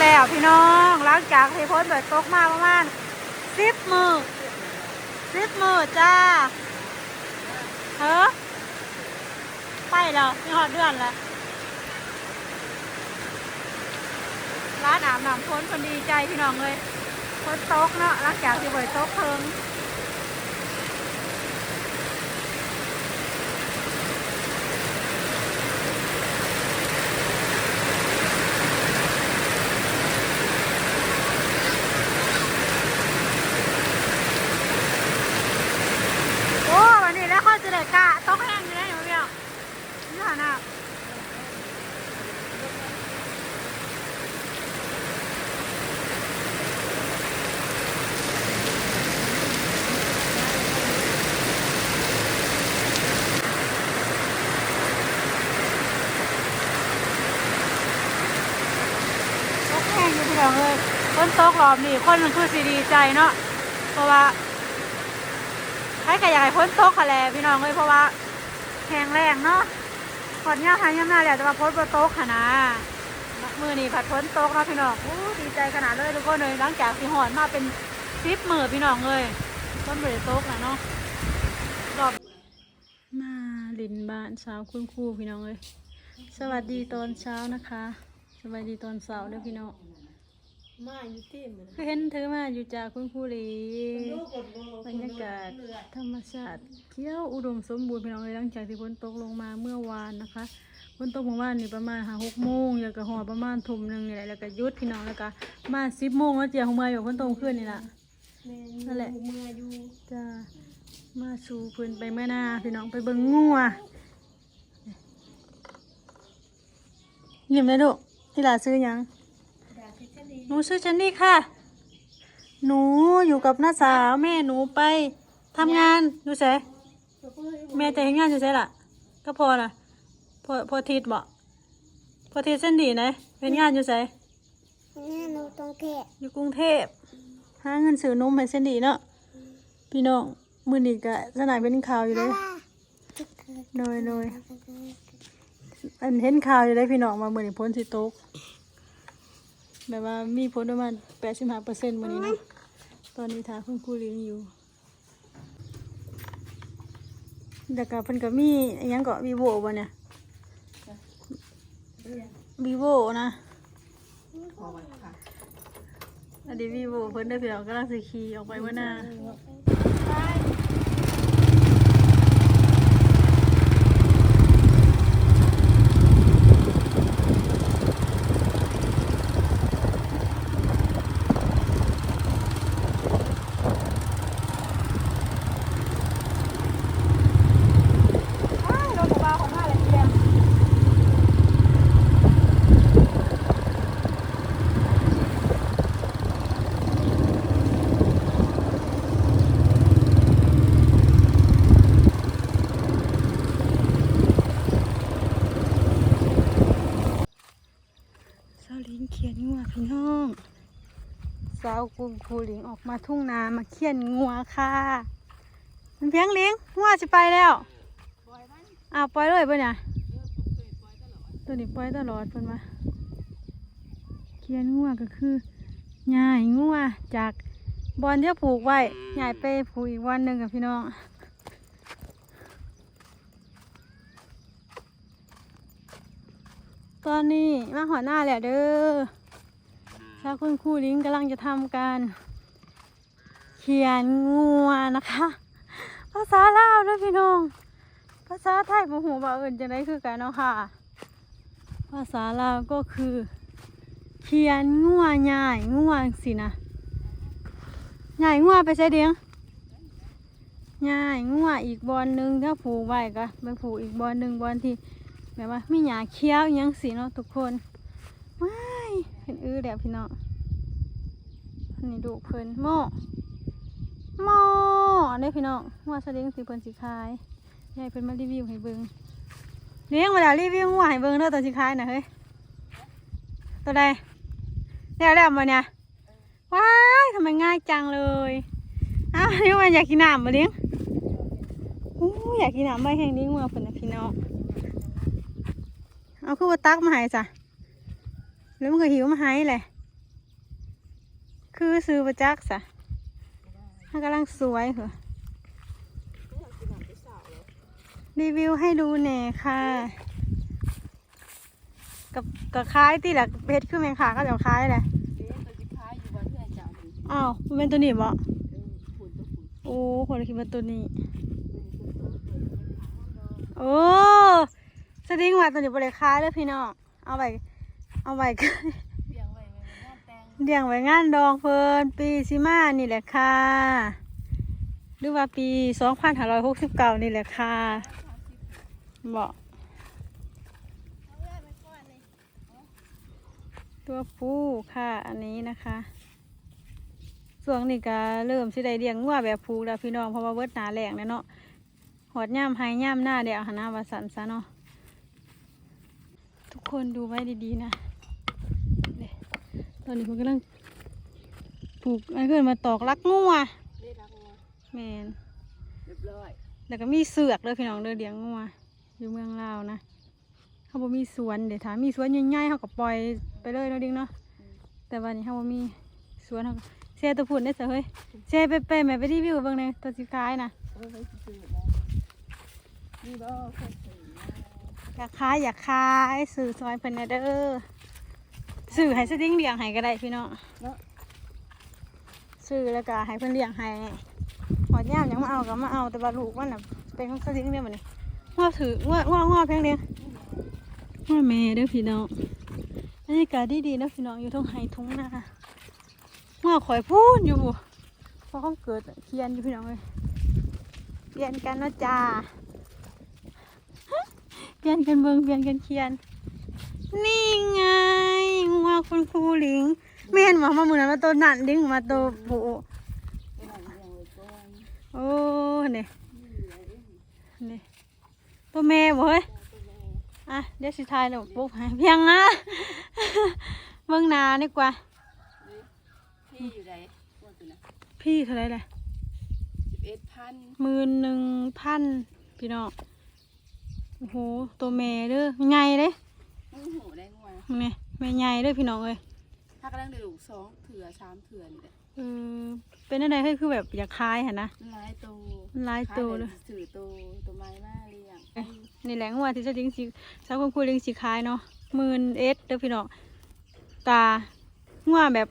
แล้วพี่น้องหลังจากที่พ้นเบิดตกมาประมาณสิบมือสิบมือจ้าเฮ้อไปแล้วมีหอดเดือนแล้วร้านอาบน้ำพ้นคนดีใจพี่น้องเลยพ้นตกเนาะหลังจากที่เบิดตกเพิง โอ้วันนี้แล้วข้อจะได้กะต้องแห้งอยู่ได้หนูเดียวนี่ค่ะนะตกแห้งอยู่พี่น้องเลยคน ตกรอบนี่คนมันคือสีดีใจเนาะเพราะว่าให้ขยายพ้นโต๊ะค่ะแหละพี่น้องเลยเพราะว่าแข็งแรงเนาะขอดเนี้ยทายย่ำหน้าแหละแต่ว่าพ้นบนโต๊ะค่ะนะมือนี่ผัดพ้นโต๊ะเนาะพี่น้องอู้ดีใจขนาดเลยทุกคนเลยหลังจากที่หอนมาเป็นซิปมือพี่น้องเลยพ้นเบนโต๊ะนะเนาะรอบมาลินบ้านเช้าคุณครูพี่น้องเลยสวัสดีตอนเช้านะคะ สวัสดีตอนเช้าเด้อพี่น้อง มาอยู่ที่มันเห็นเธอมาอยู่จากคุณครูหลีลูกกดโบบรรยากาศธรรมชาติเที่ยวอุดมสมบูรณ์พี่น้องเลยหลังจากที่ฝนตกลงมาเมื่อวานนะคะฝนตกเมื่อวานนี่ประมาณหาหกโมงแล้วก็หอดประมาณทุ่มหนึ่งนี่แหละแล้วก็หยุดพี่น้องแล้วก็มาสิบโมงแล้วเจียวของมาอยู่ฝนตกขึ้นนี่แหละนั่นแหละเมื่ออยู่จะมาสู่พื้นไปเมื่อหน้าพี่น้องไปเบิ่งงัวยิ้มเลยลูกที่หลาซื้อหยังดาพิชนี หนูชื่อจันนี่ค่ะ หนูอยู่กับน้าสาวแม่หนูไปทำงานอยู่ไสแม่จะเห็นงานอยู่ไสล่ะ ก็พอละพอพอทิดบ่พอทิดเส้นดีนะเป็นงานอยู่ไสแม่หนูตรงเทพอยู่กรุงเทพหาเงินซื้อนมให้เส้นดีเนาะพี่น้องมื้อนี้ก็สนายเป็นข่าวอยู่เลยโดยโดยอันเห็นข่าวอยู่เลยพี่น้องมามื้อนี้พ้นสิตก แบบว่ามีผลประมาณ85%มื้อนี้เนาะตอนนี้ทาคุณครูเลี้ยงอยู่แต่กับเพิ่นก็มีอิหยังก็วีโวบ่เนี่ยวีโวนะอันนี้วีโวเพิ่นได้เพียงกำลังสิขี่ออกไปเมื่อหน้าอ้ายรถบ้าของมาเลยเพียงสาวลิงเขียนงัวพี่น้องสาว กุงครูลิงออกมาทุ่งนามาเขียนงัวค่ะมันเพียงลิงงัวจะไปแล้วอ้าวปล่อยเลยปะเนี่ยตัวนี้ปล่อยตลอดเพิ่นมาเขียนงัวก็คือหย่ายงัวจากบอลที่ผูกไว้ใหย่ไปผูกอีกวันหนึ่งกับพี่น้องตอนนี้มาหอหน้าแหล้วเด้อ ชาวคุณครูลิงกำลังจะทำการ เขียนงัวนะคะ ภาษาลาวด้วยพี่น้อง ภาษาไทยบ่ฮู้ว่าอิ้นจังได้คือกันเนาะค่ะ ภาษาลาวก็คือ เขียนงัวใหญ่งัวงสินะใหญ่งัวไปใช้เดียงใหญ่งัวอีกบอนหนึงถ้าผูกไว้ก็ไปผูกอีกบอนหนึงบอนที่แบบว่ามีหญ้าเขี้ยวยังสิเนาะทุกคนว้า เห็นอื้อแล้วพี่น้องอันนี้ดูเพิ่นหม้อหม้อเด้พี่น้องงัวสลิงสิเพิ่นสิขายยายเป็นมารีวิวให้เบิงเลี้ยงมาแล้วรีวิวหัวให้เบิงเด้อตัวสิขายน่ะเฮ้ยตัวใดแล้วแล้วมาเนี่ยว้ายทำไมง่ายจังเลยอ้าวนี่มันอยากกินน้ำมาเลี้ยงอู้อยากกินน้ำใบแห้งนี้งัวเพิ่นนะพี่น้องเอาคือว่าตักมาให้จ้ะ แล้วมันก็หิวมาให้แหละคือซื้อประจักษ์ซะมันกำลังสวยเหรอรีวิวให้ดูแน่ค่ะ กับกับคล้ายตีแหละเพชรคือแมงขาก็เดี๋ยวคล้ายเลยอ้ายอยู่บนเพื่อนเจ้าวมันเป็นตัวนี้บ่โอ้คนคิดว่าตัวนี้ โอ้สดิ้งว่าตัวนี้บริคล้ายเลยพี่น้องเอาไว้ เอาไว้เลี้ยงไว้ไว้ไว้งามแตงเลี้ยงไว้งานดองเพิ่นปีสิมานี่แหละค่ะหรือว่าปี2569นี่แหละค่ะบอกตัวผู้ค่ะ อันนี้นะคะส่วงนี้ก็เริ่มสิได้เลี้ยงงัวแบบผูแล้วพี่น้องเพราะว่าเวิดหนาแหลงแล้วเนาะหอดย่ำไห้ย่ำหน้าเดี๋ยวหนหน้าว่าสันซะเนาะทุก คนดูไว้ดีๆนะเนี่ยตอนนี้ผมกำลังปลูกอะไรเกินมาตอกลักงัวได้รักงัวแมนเรียบร้อยแล้วก็มีเสือกเลยพี่น้องเด้อเลี้ยงงัวอยู่เมืองลาวนะเขาบ่มีสวนเดี๋ยวถ้ามีสวนใหญ่ๆเขาก็ปล่อยไปเลยเนาะดิ้งเนาะแต่วันนี้เขาบ่มีสวนเขาก็เสียตัวผุนได้ซะเฮ้ยเสียไปไปแม่ไปรีวิวเบิ่งในตัวสิขายนะเออไว้ซื้อแล้วนี่บ่เคยซื้ อมาอยากขายอยากขายสื่อซอยเพิ่นแหน่เด้อสื่อให้สดิ้งเลี้ยงให้ก็ได้พี่น้องเนาะซื้อแล้วก็ให้เพิ่นเลี้ยงให้หอดย่ามหยังมาเอาก็มาเอาแต่ว่าลูกมันน่ะเป็นของสดิ้งเด้อบัดนี้งอถืองององอเพียงเดียวงอแม่เด้อพี่น้องบรรยากาศดีๆนะพี่น้องอยู่ทุ่งไห้ทุ่งนางอข่อยพูดอยู่เพราะเขาเกิดเคียนอยู่พี่น้องเลยเปลี่ยนกันเนาะจ้า เปลี่ยนกันเบิงเปลี่ยนกันเคียน นี่ไงงัวคุณครูหลิงแม่นว่ามามือนั้นมาตัวนั่นลิงมาตัวผู้ไปหน่อยเลี้ยงไว้ก่อนโอ้เนี่ยนี่ตัวแม่บ่เฮ้ยอะเดี๋ยวสิทายแล้วปุ๊บให้เพียงนะเบิ่งหนาดีกว่า พี่อยู่ไหนว่าตัวน่ะพี่เท่าไหรเลยสิบเอ็ดพันหมื่นหนึ่งพันพี่น้อง โอ้โห ตัวแม่เด้อใหญ่เด้มึงหูได้งัวมึงนี่แม่ใหญ่เด้อพี่น้องเอ้ยถ้ากำลังได้ลูกสองเถื่อสามเถื่อนี่แหละเออเป็นอะไรเฮ้ยคือแบบอยากคายหั่นนะมันหลายตัวมันหลายตัวเลยขสื่อตัวตัวไม้มาเลี้ยงนี่แหละงัวที่จะลิงสีสาวคนคุยลิงสีคายเนาะหมื่นเอสเด้อพี่น้องตางัวแบบ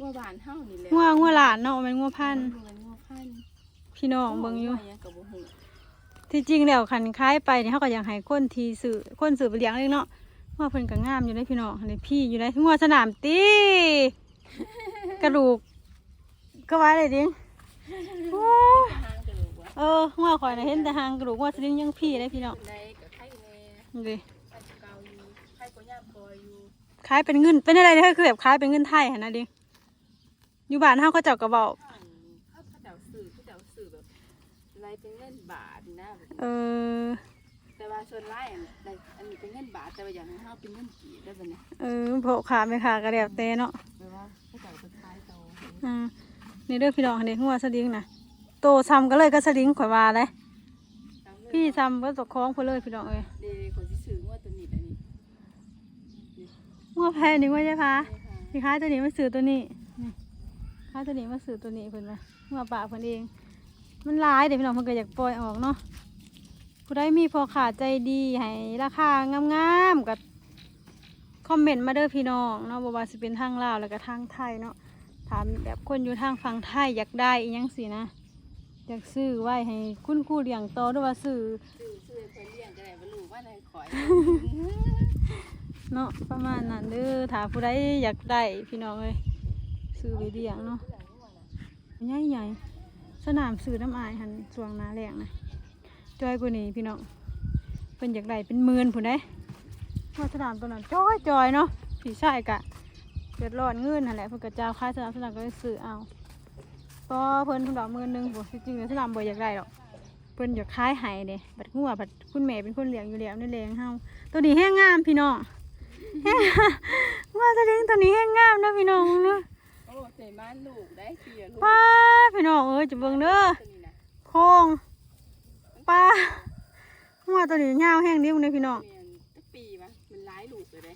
งัวบานเท่านี่แหละงัวงัวหลานเนาะแมันงัวพันธุ์มันงัวพันธุ์พี่น้องเบิ่งอยู่งัวยังกับบ่หู ที่จริงแล้วคันคล้ายไปเนี่ยเขาก็อยากให้คนทีสื่อคนสื่อไปเลี้ยงเลยเนาะว่าเพิ่นก็งามอยู่ได้พี่น้องนี่พี่อยู่ได้งัวสนามตีกระดูกก็ไว้เลยดิโอ้งกระดูกวะเอองัวข่อยนะเห็นแต่หางกระดูกงัวสลิงยังพี่ได้พี่น้องได้กับไข่แม่นี่ดิไข่เก่าอยู่ไข่ก็ย่ามคอยอยู่คล้ายเป็นเงินเป็นอะไรเนี่ยคือแบบคล้ายเป็นเงินไทยนะดิอยู่บ้านเฮาก็เจ้าก็เว้าข้างเขาเขาเดาสื่อเขาเดาสื่อแบบไรเป็นเงินบาท เออ แต่ว่าส่วนไล่อันใดอันนี้เป็นเงินบาทแต่ว่าอย่างนั้นเขาเป็นเงินกีบได้ปะเนี่ยเออโผล่ขาไม่ขาก็แล้วแต่เนาะแปลว่าเขาเดาเป็นคล้ายโตอ่านี่เด้อพี่น้องเด็กหัวสลิงนะโตซ้ำก็เลยก็สลิงข่อยว่าเลยพี่ซ้ำก็ตกคล้องเพื่อเลยพี่น้องเอ้ยเด็กคนที่ซื้องวดตัวนี้อันนี้หัวแพ้นี่ว่าใช่พะนี่ค่ะพี่ค้ายตัวนี้มาซื้อตัวนี้นี่ค้ายตัวนี้มาซื้อตัวนี้เพิ่นว่าหัวปากเพิ่นเอง มันหลายเดี๋ยวพี่น้องเพิ่นก็อยากปล่อยออกเนาะ ผู้ใดมีพอขาใจดีให้ราคางามๆกับคอมเมนต์มาเด้อพี่น้องเนาะบ่ว่าสิเป็นทางลาวแล้วก็ทางไทยเนาะถามแบบคนอยู่ทางฝั่งไทยอยากได้อีหยังสินะอยากซื้อไว้ให้คุณครูเลี้ยงต่อหรือว่าซื้อซื้อซื้อเพิ่นเลี้ยงก็ได้บรรลุว่าในข่อยเนาะประมาณนั้นเด้อถ้าผู้ใดอยากได้พี่น้องเอ้ยซื้อไปเลี้ยงเนาะใหญ่ใหญ่ๆสนามซื้อน้ำอายหันช่วงหนาแรงนะ จอยกว่านี้พี่น้องเป็นอยากได้เป็นหมื่นผู้ใดเพราะสนามตัวนั้นจอยจอยๆเนาะผีชายกะเดือดร้อนเงินนั่นแหละเพิ่นกระจายค่ายสนามสนามก็เลยซื้อเอาก็เพิ่นเพิ่นดอกหมื่นหนึงบ่จริงๆแล้วสนามบ่อยากได้หรอกเพิ่นอยากขายให้เด้บัดงัวบัดคุณแม่เป็นคนเลี้ยงอยู่แล้วนี่แหละเฮาตัวนี้แห้งงามพี่น้องว่าสลิงตัวนี้แห้งงามนะพี่น้องเนอะโอ้ใส่บ้านลูกได้เสียลูกป้าพี่น้องเอ้ยจะเบิ่งเด้อตัวนี้นะโคง ป้าว่าตัวนี้ยาวแห้งเดียวเลยพี่น้องเรียนตั้งปีวะมันหลายลูกเลยเด้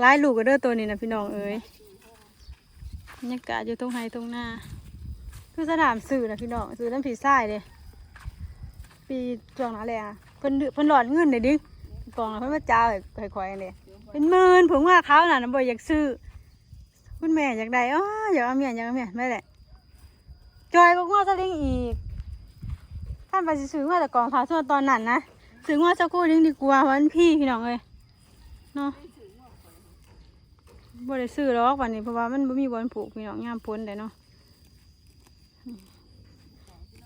หลายลูกก็เด้อตัวนี้นะพี่น้องเอ้ยบรรยากาศอยู่ตรงไฮตรงหน้า คือสนามสื่อนะพี่น้องสื่อน้ำผีทรายเลยปีช่วงนั้นแหละเพิ่นเพิ่นหลอดเงินเลยดิกองน่ะเพิ่นมาจ้าให้ข่อยๆเลยเป็นหมื่นผมว่าเขาน่ะนะบ่อยากซื้อคุณแม่อยากได้อ๋ออยากเอาเมียอยากเอาเมียไม่แหละจอยก็ง้อสลิงอีก ท่านไปซื้อมาแต่กองพาส่วนตอนนั้นนะซื้อง้อสักครู่นึงดีกว่าวันพี่พี่น้องเอ้ยเนาะบ่ได้ซื้อหรอกวันนี้เพราะว่ามันบ่มีบอลผูกพี่น้องยามพ้นเลยเนาะ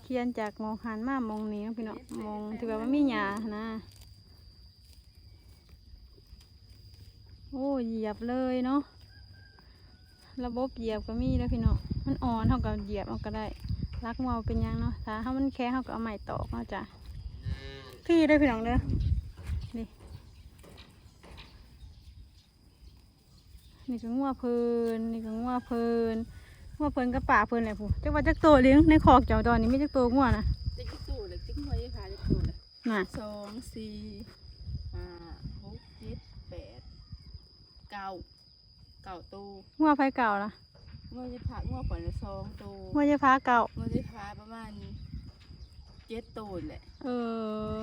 เขียนจากมองหันมามองนี้พี่น้องมองที่แบบว่ามีหญ้านะโอ้เหยียบเลยเนาะระบบเหยียบก็มีแล้วพี่น้องมันอ่อนเท่ากับเหยียบเอาก็ได้ รักเมาเป็นหยังเนาะถ้าถ้ามันแค่เท่ากับเอาใหม่ตอกเนาะจ้ะพี่ได้อพี่น้องเด้อนี่นี่ก็งัวเพลินนี่ก็งัวเพลินงัวเพลินกับป่าเพลินเลยผู้จักว่าจักโตเลี้ยงในคอกเจ้าตอนนี้ไม่จักโตงัวนะติ๊กตู้เลยติ๊กหัวยี่พาติ๊กตู้เลยน่ะสองสี่ห้าหกเจ็ดแปดเก้าเก้าตู้งัวไฟเก่าล่ะ งวยี่พางวก่อนละสองตู้งัวจะฟ้าเก่างวยี่พาประมาณเจ็ดตู้แหละเออ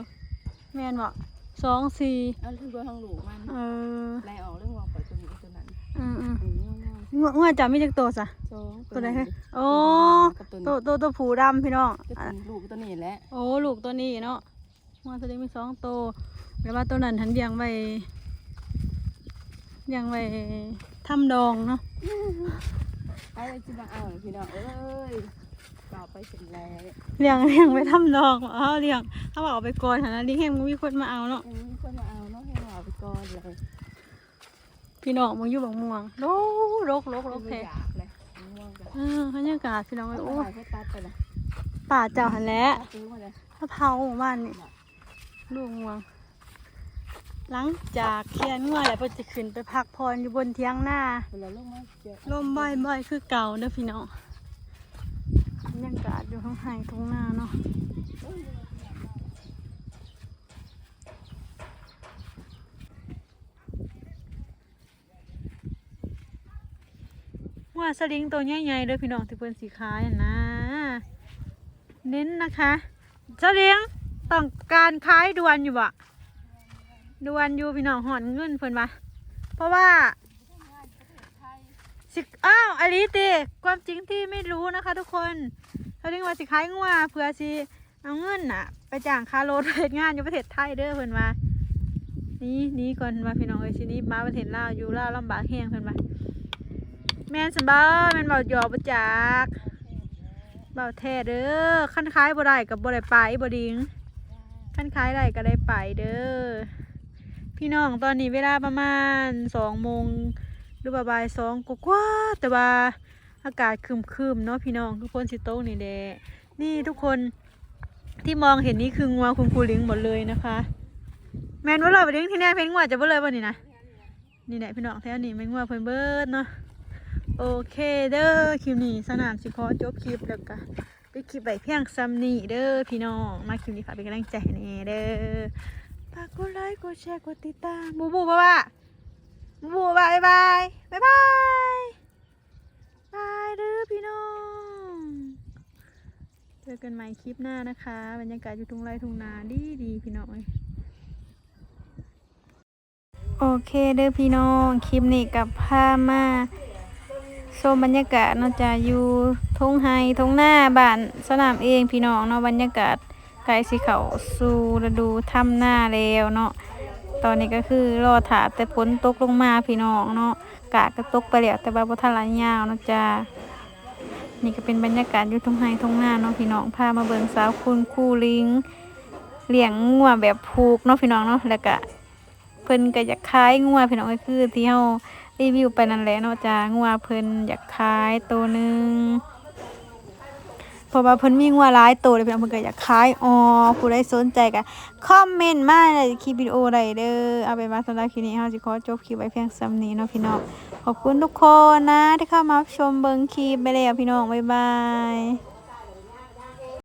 แม่นบอกสองสี่เอาถึงตัวทางหลูกมันเออไล่ออกเรื่องวางปล่อยตัวนี้ตัวนั้นอืมอืมอืมง่วงงัวงัวจะมีจักโตซะๆสองตัวใดนี้เฮ้ยโอ้กับตัวตัวนี้ตัวตัวผูดำพี่น้องจะอะเป็นลูกตัวนี้แหละโอ้ลูกตัวนี้เนาะงัวตัวนี้มีสองโตวแต่ว่าตัวนั้นทันเลี้ยงไว้เลี้ยงไว้ทำดองเนาะ ไปเลยจิมาเอาหน่อยพี่น้องเอ้ยเปล่าไปเสร็จแล้วเลี้ยงเลี้ยงไว้ทำดองเอาเลี้ยงถ้าบอกเอาไปก่อนฐานะเลี้ยงแห้งมันมีคนมาเอาเนาะยังมีคนมาเอาเนาะให้เราเอาไปก่อนเลยพี่น้องมึงอยู่บางม่วงโลกโลกโลกโลกไม่แท้อยากเลยง่วงกันเออบรรยากาศพี่น้องเอ้ยโอ้โอ้ยให้ตัดไปเลยป่าเจ้าหันแหล้วตัดซื้อมาเลย มะพร้าวหมู่บ้านนี่ลูกง่วง หลังจากเคียนง่วงแล้วก็จะขึ้นไปพักผ่อนอยู่บนเทียงหน้าลมบ่อยๆคือเก่าเด้อพี่น้องบรรยากาศอยู่ข้างไห้ตรงหน้าเนาะว่าสลิงตัวใหญ่ๆเด้อพี่น้องที่เพิ่นสีขายนะ เน้นนะคะสลิงต้องการขายด่วนอยู่บ่ ดวนอยู่พี่น้องหอนเงินเพิ่นมาเพราะว่าสิอ้าวอลิติความจริงที่ไม่รู้นะคะ ทุกคนเขาเรียกว่าสิขายงัวเพื่อสิเอาเงินน่ะ ไปจ้างคาโรถเหตุงานอยู่ประเทศไทยเด้อเพิ่นว่านี่นี่ก่อนมาพี่น้องเอ้ยสินี้มาประเทศลาวอยู่ลาวลำบากแฮงเพิ่นว่าแม่นสบาแม่นเบาหยอกบ่จักเบาแท้เด้อคันขายบ่ได้กับบ่ได้ไปบ่ดิงคันขายได้ก็ได้ไปเด้อ พี่น้องตอนนี้เวลาประมาณสองโมงหรือว่าบ่ายสองกว่าแต่ว่าอากาศครึมๆเนาะพี่น้องคือฝนสิโตกนี่แดนี่ทุกคนที่มองเห็นนี่คืองัวคุณครูเลิงหมดเลยนะคะ แมนว่าเราไปเลี้ยงที่แน่เพ้นงัวจะเบ่เลยวันนี้นะนี่แหละพี่น้องแถวนี้แมนงัวเพิ่นเบิดเนาะโอเคเด้อคลิปนี้สนามสิขอจบคลิปแล้วก็ไปคลิปไปเพียงซ้ำนี่เด้อพี่น้องมาคลิปนี้ฝากเป็นกำลังใจให้แน่เด้อ ฝากกดไลค์กดแชร์กดติดตามบูบูบ้าบ้าบูบายบายบายบายบายเด้อพี่น้องเจอกันใหม่คลิปหน้านะคะบรรยากาศอยู่ทุ่งไร่ทุ่งนาดีดีพี่น้องโอเคเด้อพี่น้องคลิปนี้กับพามาชมบรรยากาศเนาะจะอยู่ทุ่งไฮทุ่งหน้าบ้านสนามเองพี่น้องเนาะบรรยากาศ ใกล้สิเขาสู่ฤดูทำหน้าแล้วเนาะตอนนี้ก็คือรอถาแต่ฝนตกลงมาพี่น้องเนาะกะก็ตกไปแล้วแต่ว่าบ่ทันลายยาวเนาะจ้านี่ก็เป็นบรรยากาศอยู่ทุ่งไร่ทุ่งนาเนาะพี่น้องพามาเบิ่งสาวคุณคู่ลิงเลี้ยงงัวแบบผูกเนาะพี่น้องเนาะแล้วก็เพิ่นก็อยากขายงัวพี่น้องก็คือที่เฮารีวิวไปนั่นแหละเนาะจ้างัวเพิ่นอยากขายตัวหนึง เพราะว่าเพิ่นมีงัวหลายโตเลยพี่องเพิ่นก็อยากขายอ๋อผู้ใดสนใจก็คอมเมนต์มาในคลิปวิดีโอใดเด้อเอาไปมาสำหรับคลิปนี้เฮาสิขอจบคลิปไว้เพียงซ้ำนี้เนาะพี่น้องขอบคุณทุกคนนะที่เข้ามาชมเบิ่งคลิปไปแล้วพี่น้องบ๊ายบาย